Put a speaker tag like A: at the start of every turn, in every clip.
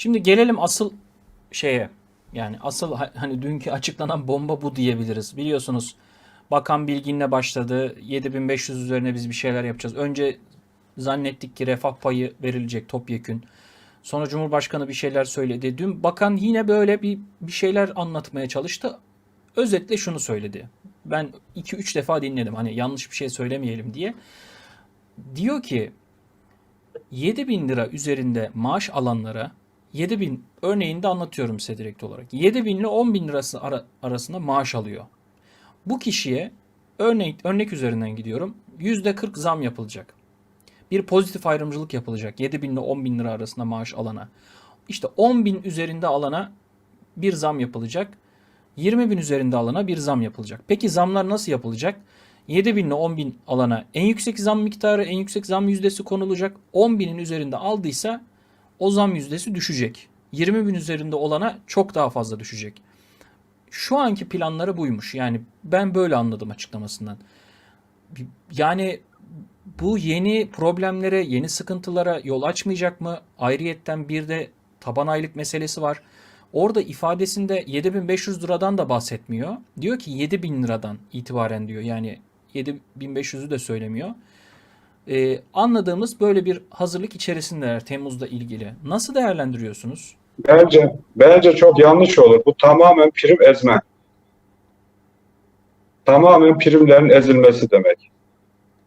A: Şimdi gelelim asıl şeye. Yani asıl ha- hani dünkü açıklanan bomba bu diyebiliriz. Biliyorsunuz Bakan Bilgin'le başladı. 7500 üzerine biz bir şeyler yapacağız. Önce zannettik ki refah payı verilecek topyekün. Sonra Cumhurbaşkanı bir şeyler söyledi. Dün bakan yine böyle bir bir şeyler anlatmaya çalıştı. Özetle şunu söyledi. Ben 2-3 defa dinledim. Hani yanlış bir şey söylemeyelim diye. Diyor ki 7 bin lira üzerinde maaş alanlara 7 bin örneğinde anlatıyorum size direkt olarak. 7 bin ile 10 bin lirası ara- arasında maaş alıyor. Bu kişiye örnek, örnek üzerinden gidiyorum. %40 zam yapılacak. Bir pozitif ayrımcılık yapılacak. 7 bin ile 10 bin lira arasında maaş alana. İşte 10 bin üzerinde alana bir zam yapılacak. 20 bin üzerinde alana bir zam yapılacak. Peki zamlar nasıl yapılacak? 7 bin ile 10 bin alana en yüksek zam miktarı, en yüksek zam yüzdesi konulacak. 10 binin üzerinde aldıysa o zam yüzdesi düşecek. 20 bin üzerinde olana çok daha fazla düşecek. Şu anki planları buymuş. Yani ben böyle anladım açıklamasından. Yani bu yeni problemlere, yeni sıkıntılara yol açmayacak mı? Ayrıyetten bir de taban aylık meselesi var. Orada ifadesinde 7500 liradan da bahsetmiyor. Diyor ki 7000 liradan itibaren diyor. Yani 7500'ü de söylemiyor. Ee, anladığımız böyle bir hazırlık içerisindeler Temmuz'da ilgili. Nasıl değerlendiriyorsunuz?
B: Bence bence çok yanlış olur. Bu tamamen prim ezme. Tamamen primlerin ezilmesi demek.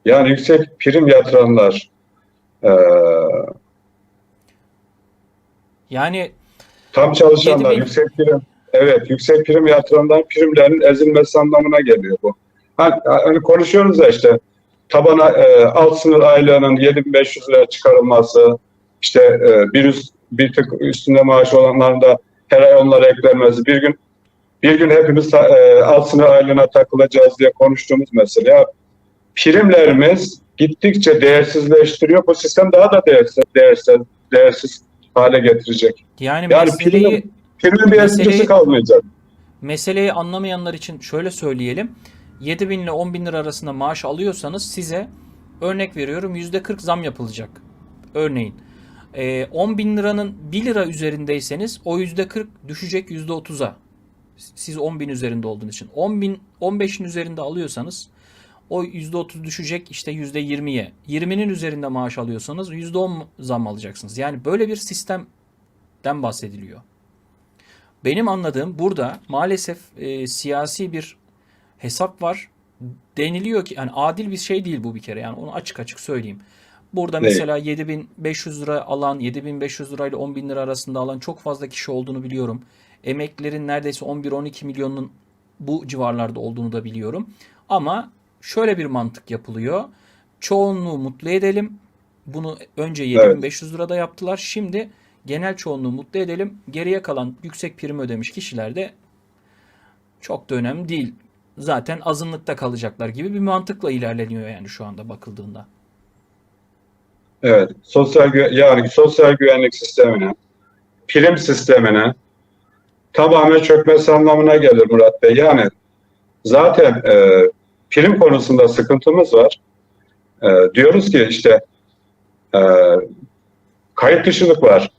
B: Yani yüksek prim yatıranlar eee,
A: Yani
B: tam çalışanlar
A: 7000
B: yüksek prim evet yüksek prim yatıranlar primlerin ezilmesi anlamına geliyor bu. Hani, hani konuşuyoruz ya işte tabana eee, alt sınır aylığının 7500 liraya çıkarılması işte eee, bir üst bir tık üstünde maaş olanların da her ay onlara eklenmesi bir gün bir gün hepimiz eee, alt sınır aylığına takılacağız diye konuştuğumuz mesele. Ya, primlerimiz gittikçe değersizleştiriyor. Bu sistem daha da değersiz, değersiz, değersiz hale getirecek.
A: yani
B: Yani
A: meseleyi
B: primin, primin bir
A: meseleyi-
B: kalmayacak.
A: meseleyi anlamayanlar için şöyle söyleyelim. 7 bin ile 10 bin lira arasında maaş alıyorsanız size örnek veriyorum %40 zam yapılacak. Örneğin. Ee, 10 bin liranın 1 lira üzerindeyseniz o %40 düşecek %30'a. Siz 10 bin üzerinde olduğunuz için. 10 bin 15'in üzerinde alıyorsanız o %30 düşecek işte %20'ye. 20'nin üzerinde maaş alıyorsanız %10 zam alacaksınız. Yani böyle bir sistemden bahsediliyor. Benim anladığım burada maalesef e, siyasi bir hesap var. Deniliyor ki yani adil bir şey değil bu bir kere. Yani onu açık açık söyleyeyim. Burada
B: Değil.
A: mesela 7500 lira alan, 7500 lirayla 10 bin lira arasında alan çok fazla kişi olduğunu biliyorum. Emeklilerin neredeyse 11-12 milyonun bu civarlarda olduğunu da biliyorum. Ama şöyle bir mantık yapılıyor. Çoğunluğu mutlu edelim. Bunu önce 7500 lirada yaptılar. Şimdi genel çoğunluğu mutlu edelim. Geriye kalan yüksek prim ödemiş kişiler de çok da önemli değil. Zaten azınlıkta kalacaklar gibi bir mantıkla ilerleniyor yani şu anda bakıldığında.
B: Evet. Sosyal gü- yani sosyal güvenlik sistemine, prim sistemine tamamen çökmesi anlamına gelir Murat Bey. Yani zaten e, prim konusunda sıkıntımız var. E, diyoruz ki işte e, kayıt dışılık var.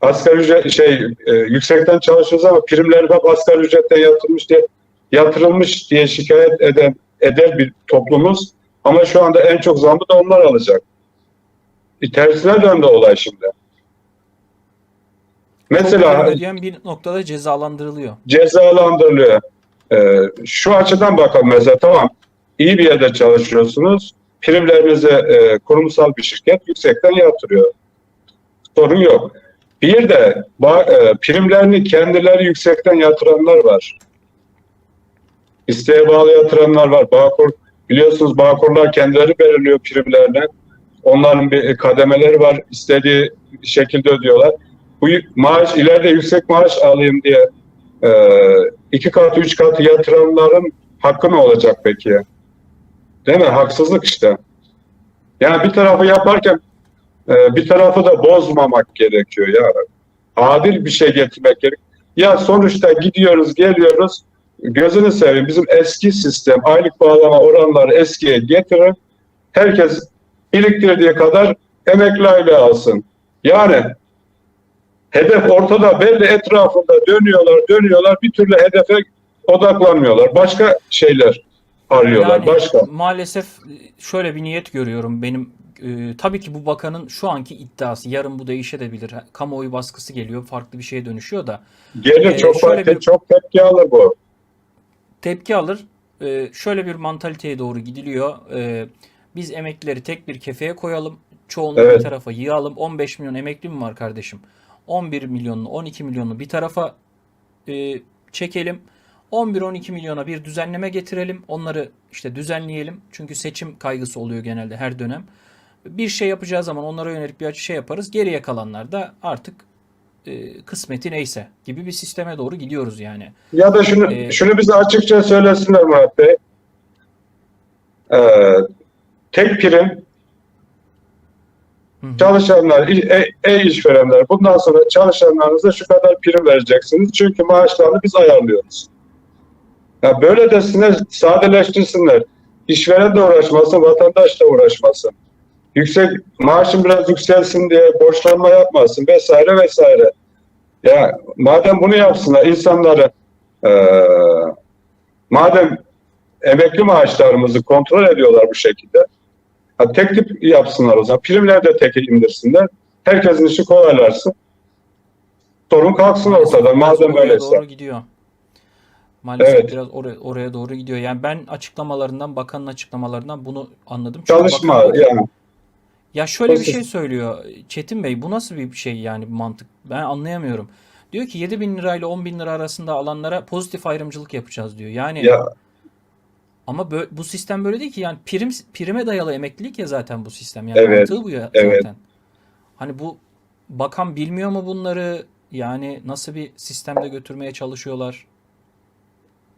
B: Asgari ücret şey e, yüksekten çalışıyoruz ama primler hep asgari ücretten yatırılmış diye yatırılmış diye şikayet eden eder bir toplumuz. Ama şu anda en çok zammı da onlar alacak. Bir tersine döndü olay şimdi. Mesela
A: ödeyen bir noktada cezalandırılıyor.
B: cezalandırılıyor. Ee, şu açıdan bakalım mesela tamam iyi bir yerde çalışıyorsunuz. Primlerinizi e, kurumsal bir şirket yüksekten yatırıyor. Sorun yok. Bir de e, primlerini kendileri yüksekten yatıranlar var. İsteğe bağlı yatıranlar var. Bağkur biliyorsunuz Bağkurlar kendileri belirliyor primlerini. Onların bir kademeleri var. İstediği şekilde ödüyorlar. Bu maaş ileride yüksek maaş alayım diye e, iki katı üç katı yatıranların hakkı ne olacak peki? Değil mi? Haksızlık işte. Yani bir tarafı yaparken e, bir tarafı da bozmamak gerekiyor ya. Adil bir şey getirmek gerek. Ya sonuçta gidiyoruz, geliyoruz. Gözünü seveyim bizim eski sistem aylık bağlama oranları eskiye getirin. Herkes biriktirdiği kadar emekli aylığı alsın. Yani Hedef ortada belli etrafında dönüyorlar, dönüyorlar. Bir türlü hedefe odaklanmıyorlar. Başka şeyler arıyorlar.
A: Yani
B: Başka.
A: maalesef şöyle bir niyet görüyorum benim. e, tabii ki bu bakanın şu anki iddiası. Yarın bu değişebilir. Kamuoyu baskısı geliyor. Farklı bir şeye dönüşüyor da.
B: Gelir
A: Ee,
B: çok farklı,
A: bir-
B: çok tepki alır bu.
A: Tepki alır. E, şöyle bir mantaliteye doğru gidiliyor. E, biz emeklileri tek bir kefeye koyalım. Çoğunluğu
B: Evet.
A: bir tarafa yığalım. 15 milyon emekli mi var kardeşim? 11 milyonlu, 12 milyonlu bir tarafa e, çekelim. 11-12 milyona bir düzenleme getirelim. Onları işte düzenleyelim. Çünkü seçim kaygısı oluyor genelde her dönem. Bir şey yapacağı zaman onlara yönelik bir şey yaparız. Geriye kalanlar da artık e, kısmeti neyse gibi bir sisteme doğru gidiyoruz yani.
B: Ya da şunu
A: Ee,
B: şunu bize açıkça söylesinler Murat Bey. Ee, tek prim
A: Hı
B: çalışanlar, e, e işverenler bundan sonra çalışanlarınıza şu kadar prim vereceksiniz. Çünkü maaşlarını biz ayarlıyoruz. Ya böyle desinler, sadeleştirsinler. İşveren de uğraşmasın, vatandaş da uğraşmasın. Yüksek maaşın biraz yükselsin diye borçlanma yapmasın vesaire vesaire. Ya madem bunu yapsınlar insanları eee, madem emekli maaşlarımızı kontrol ediyorlar bu şekilde ha, tek tip yapsınlar o zaman. Primleri de tek indirsinler. Herkesin işi kolaylarsın. Sorun kalksın
A: Maalesef
B: ortada
A: biraz
B: madem böyleyse.
A: doğru gidiyor. Maalesef
B: Evet.
A: biraz oraya, oraya doğru gidiyor. Yani ben açıklamalarından, bakanın açıklamalarından bunu anladım. Çünkü
B: Çalışma
A: bakan-
B: yani.
A: Ya şöyle bir şey söylüyor Çetin Bey. Bu nasıl bir şey yani mantık? Ben anlayamıyorum. Diyor ki 7 bin lirayla 10 bin lira arasında alanlara pozitif ayrımcılık yapacağız diyor. Yani
B: Ya
A: ama bö- bu sistem böyle değil ki. Yani prim prime dayalı emeklilik ya zaten bu sistem. Yani
B: Evet,
A: mantığı bu ya
B: evet.
A: zaten. Hani bu bakan bilmiyor mu bunları? Yani nasıl bir sistemde götürmeye çalışıyorlar?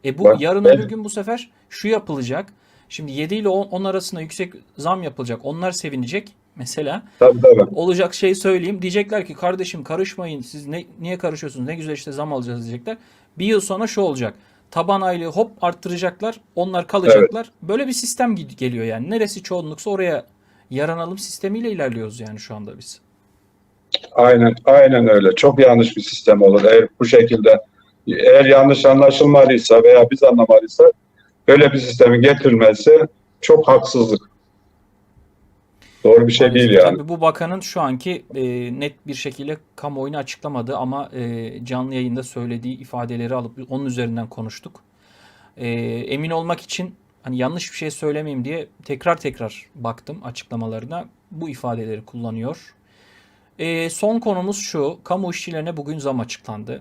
A: E bu
B: Bak,
A: yarın
B: ben-
A: öbür gün bu sefer şu yapılacak. Şimdi 7 ile 10, 10 arasında yüksek zam yapılacak. Onlar sevinecek mesela.
B: tabii tabii.
A: Olacak şey söyleyeyim. Diyecekler ki kardeşim karışmayın. Siz ne, niye karışıyorsunuz? Ne güzel işte zam alacağız diyecekler. Bir yıl sonra şu olacak. Taban aylığı hop arttıracaklar. Onlar kalacaklar. Böyle bir sistem geliyor yani. Neresi çoğunluksa oraya yaranalım sistemiyle ilerliyoruz yani şu anda biz.
B: Aynen, aynen öyle. Çok yanlış bir sistem olur. Eğer bu şekilde eğer yanlış anlaşılmadıysa veya biz anlamadıysak böyle bir sistemin getirilmesi çok haksızlık. Doğru bir şey değil yani.
A: tabii bu bakanın şu anki e, net bir şekilde kamuoyuna açıklamadığı ama e, canlı yayında söylediği ifadeleri alıp onun üzerinden konuştuk. E, emin olmak için hani yanlış bir şey söylemeyeyim diye tekrar tekrar baktım açıklamalarına. Bu ifadeleri kullanıyor. E, son konumuz şu. Kamu işçilerine bugün zam açıklandı.